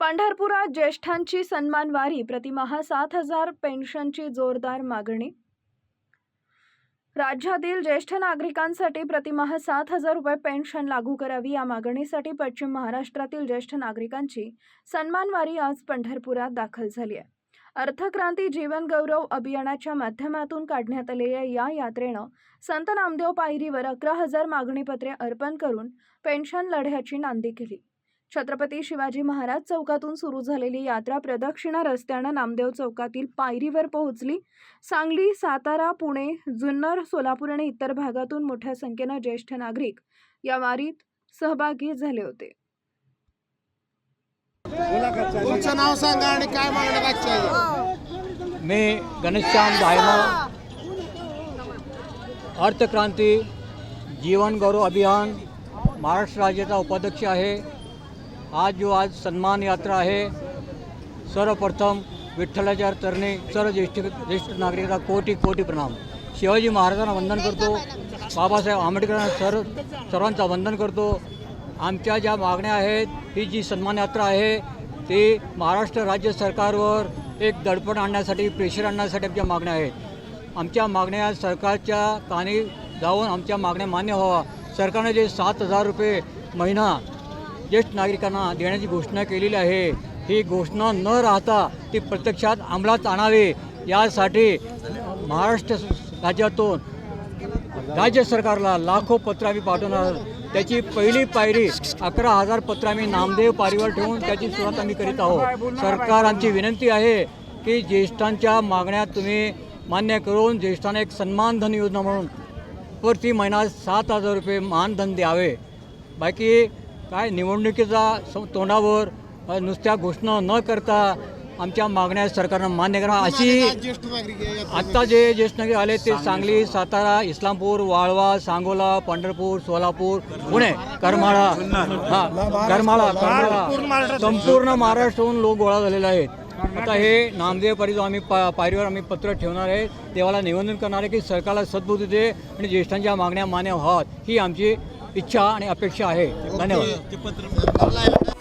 पंढरपुरात ज्येष्ठांची सन्मानवारी प्रतिमाहा सात हजार पेन्शनची जोरदार मागणी. राज्यातील ज्येष्ठ नागरिकांसाठी प्रतिमाह सात हजार रुपये पेन्शन लागू करावी या मागणीसाठी पश्चिम महाराष्ट्रातील ज्येष्ठ नागरिकांची सन्मानवारी आज पंढरपुरात दाखल झाली आहे. अर्थक्रांती जीवन गौरव अभियानाच्या माध्यमातून काढण्यात आलेल्या या यात्रेनं संत नामदेव पायरीवर अकरा हजार मागणीपत्रे अर्पण करून पेन्शन लढ्याची नांदी केली. छत्रपती शिवाजी महाराज चौकातून सुरू झालेली यात्रा प्रदक्षिणा रस्त्यानं नामदेव चौकातील पायरीवर पोहोचली. सांगली सातारा पुणे जुन्नर सोलापूर आणि इतर भागातून मोठ्या संख्येनं ज्येष्ठ नागरिक या वारीत सहभागी झाले होते. तुमचं नाव सांगा आणि काय मागणं मी घनश्याम दायमा अर्थक्रांती जीवन गौरव अभियान महाराष्ट्र राज्याचा उपाध्यक्ष आहे. आज जो आज सन्मान यात्रा आहे सर्वप्रथम विठ्ठलाच्या चरणी सर्व ज्येष्ठ ज्येष्ठ नागरिकांना कोटी कोटी प्रणाम. शिवाजी महाराजांना वंदन करतो बाबासाहेब आंबेडकरांना सर्व सर्वांचा वंदन करतो. आमच्या ज्या मागण्या आहेत ही जी सन्मान यात्रा आहे ती महाराष्ट्र राज्य सरकारवर एक दडपण आणण्यासाठी प्रेशर आणण्यासाठी आमच्या मागण्या आहेत. आमच्या मागण्या सरकारच्या कानी जाऊन आमच्या मागण्या मान्य व्हावा. सरकारने जे सात हजार रुपये महिना ज्येष्ठ नागरिकांना देण्याची घोषणा केलेली आहे. ही घोषणा न राहता ती प्रत्यक्षात अंमलात आणावी. यासाठी महाराष्ट्र राज्यातून राज्य सरकारला लाखो पत्र आम्ही पाठवणार. त्याची पहिली पायरी अकरा हजार पत्र आम्ही नामदेव पारीवर ठेवून त्याची सुरुवात आम्ही करीत आहोत. सरकार आमची विनंती आहे की ज्येष्ठांच्या मागण्या तुम्ही मान्य करून ज्येष्ठांना एक सन्मानधन योजना म्हणून प्रति महिना सात हजार रुपये मानधन द्यावे. बाकी काय निवडणुकीचा स- तोंडावर नुसत्या घोषणा न करता आमच्या मागण्या सरकारनं मान्य करा. अशी. आत्ता जे ज्येष्ठ नागरिक आले ते सांगली सातारा इस्लामपूर वाळवा सांगोला पंढरपूर सोलापूर पुणे करमाळा. हा करमाळा करमाळा. संपूर्ण महाराष्ट्राहून लोक गोळा झालेले आहेत. आता हे नामदेव पारी आम्ही पा पायरीवर आम्ही पत्र ठेवणार आहे. देवाला निवेदन करणार आहे की सरकारला सद्बुद्धी दे आणि ज्येष्ठांच्या मागण्या मान्य व्हाव्यात. ही आमची इच्छा आणि अपेक्षा आहे. धन्यवाद.